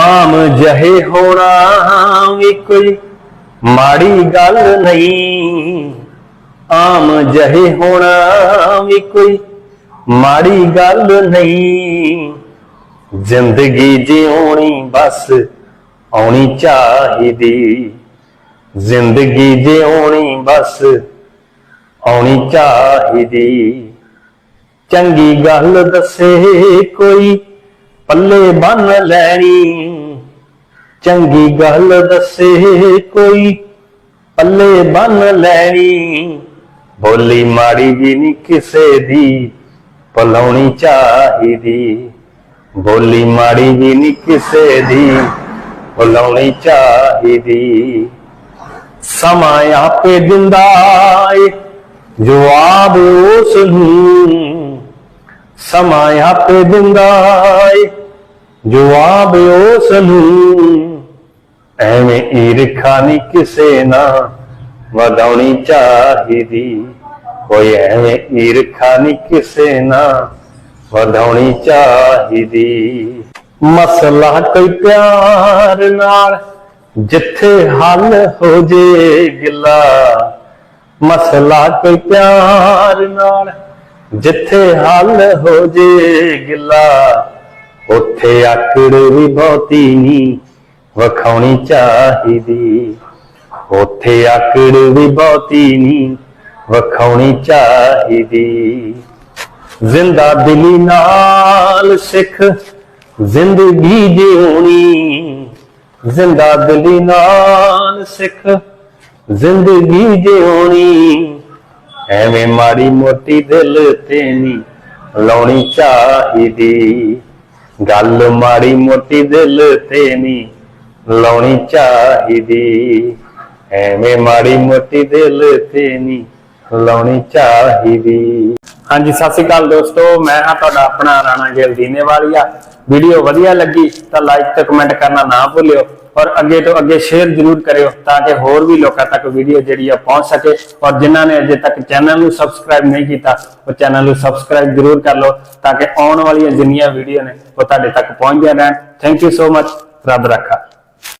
ਆਮ ਜਹੇ ਹੋਣਾ ਵੀ ਕੋਈ ਮਾੜੀ ਗੱਲ ਨਹੀਂ। ਆਮ ਜਹੇ ਹੋਣਾ ਵੀ ਕੋਈ ਮਾੜੀ ਗੱਲ ਨਹੀਂ। ਜ਼ਿੰਦਗੀ ਜਿਉਣੀ ਬਸ ਆਉਣੀ ਚਾਹੀਦੀ। ਜ਼ਿੰਦਗੀ ਜਿਉਣੀ ਬਸ ਆਉਣੀ ਚਾਹੀਦੀ। ਚੰਗੀ ਗੱਲ ਦੱਸੇ ਕੋਈ ਪੱਲੇ ਬੰਨ ਲੈਣੀ। ਚੰਗੀ ਗੱਲ ਦੱਸੇ ਕੋਈ, ਪੱਲੇ ਬੰਨ ਲੈਣੀ। ਬੋਲੀ ਮਾੜੀ ਵੀ ਨਹੀਂ ਕਿਸੇ ਦੀ ਭਲਾਉਣੀ ਚਾਹੀਦੀ। ਬੋਲੀ ਮਾੜੀ ਵੀ ਨਹੀਂ ਕਿਸੇ ਦੀ ਭਲਾਉਣੀ ਚਾਹੀਦੀ। ਸਮਾਂ ਆਪੇ ਦਿੰਦਾ ਏ, ਜਵਾਬ ਉਸ ਨੂੰ। ਸਮਾਂ ਆਪੇ ਦਿੰਦਾ ਏ ਜਵਾਬ ਉਸ ਨੂੰ ਐਵੇਂ ਈਰਖਾ ਨਹੀਂ ਕਿਸੇ ਨਾ ਵਧਾਉਣੀ ਚਾਹੀਦੀ। ਕੋਈ ਐਵੇਂ ਈਰਖਾ ਨਹੀਂ ਕਿਸੇ ਨਾ ਵਧਾਉਣੀ ਚਾਹੀਦੀ। ਮਸਲਾ ਕੋਈ ਪਿਆਰ ਨਾਲ ਜਿੱਥੇ ਹੱਲ ਹੋ ਜੇ ਗਿਲਾ। ਮਸਲਾ ਕੋਈ ਪਿਆਰ ਨਾਲ ਜਿੱਥੇ ਹੱਲ ਹੋ ਜੇ ਗਿਲਾ। ਉੱਥੇ ਆਕੜ ਵੀ ਬਹੁਤੀ ਨਹੀਂ ਵਖਾਉਣੀ ਚਾਹੀਦੀ। ਉੱਥੇ ਆਕੜ ਵੀ ਬਹੁਤੀ ਨਹੀਂ ਵਖਾਉਣੀ ਚਾਹੀਦੀ। ਜ਼ਿੰਦਾ ਦਿਲੀ ਨਾਲ ਸਿੱਖ ਜ਼ਿੰਦਗੀ ਜਿਉਣੀ। ਜ਼ਿੰਦਾ ਦਿਲੀ ਨਾਲ ਸਿੱਖ ਜ਼ਿੰਦਗੀ ਜਿਉਣੀ। ਐਵੇਂ ਮਾੜੀ ਮੋਟੀ ਦਿਲ ਤੇ ਨਹੀਂ ਲਾਉਣੀ ਚਾਹੀਦੀ। ਗੱਲ ਮਾੜੀ ਮੋਟੀ ਦਿਲ ਤੇ ਨਹੀਂ ਲਾਉਣੀ ਚਾਹੀਦੀ। ਐਵੇਂ ਮਾੜੀ ਮੋਟੀ ਦਿਲ ਤੇ ਨਹੀਂ ਲਾਉਣੀ ਚਾਹੀਦੀ। ਹਾਂਜੀ, ਸਤਿ ਸ਼੍ਰੀ ਅਕਾਲ ਦੋਸਤੋ, ਮੈਂ ਹਾਂ ਤੁਹਾਡਾ ਆਪਣਾ ਰਾਣਾ ਗਿੱਲ ਦੀਨੇਵਾਲੀਆ। ਵੀਡੀਓ ਵਧੀਆ ਲੱਗੀ ਤਾਂ ਲਾਈਕ ਤੇ ਕਮੈਂਟ ਕਰਨਾ ਨਾ ਭੁੱਲਿਓ ਔਰ ਅੱਗੇ ਤੋਂ ਅੱਗੇ ਸ਼ੇਅਰ ਜ਼ਰੂਰ ਕਰਿਓ ਤਾਂ ਕਿ ਹੋਰ ਵੀ ਲੋਕਾਂ ਤੱਕ ਵੀਡੀਓ ਜਿਹੜੀ ਆ ਪਹੁੰਚ ਸਕੇ ਔਰ ਜਿਨ੍ਹਾਂ ਨੇ ਅਜੇ ਤੱਕ ਚੈਨਲ ਨੂੰ ਸਬਸਕ੍ਰਾਈਬ ਨਹੀਂ ਕੀਤਾ, ਉਹ ਚੈਨਲ ਨੂੰ ਸਬਸਕ੍ਰਾਈਬ ਜ਼ਰੂਰ ਕਰ ਲਓ ਤਾਂ ਕਿ ਆਉਣ ਵਾਲੀਆਂ ਜਿੰਨੀਆਂ ਵੀਡੀਓ ਨੇ ਉਹ ਤੁਹਾਡੇ ਤੱਕ ਪਹੁੰਚਦੀਆਂ ਰਹਿਣ। ਥੈਂਕ ਯੂ ਸੋ ਮਚ ਰੱਬ ਰੱਖਾ।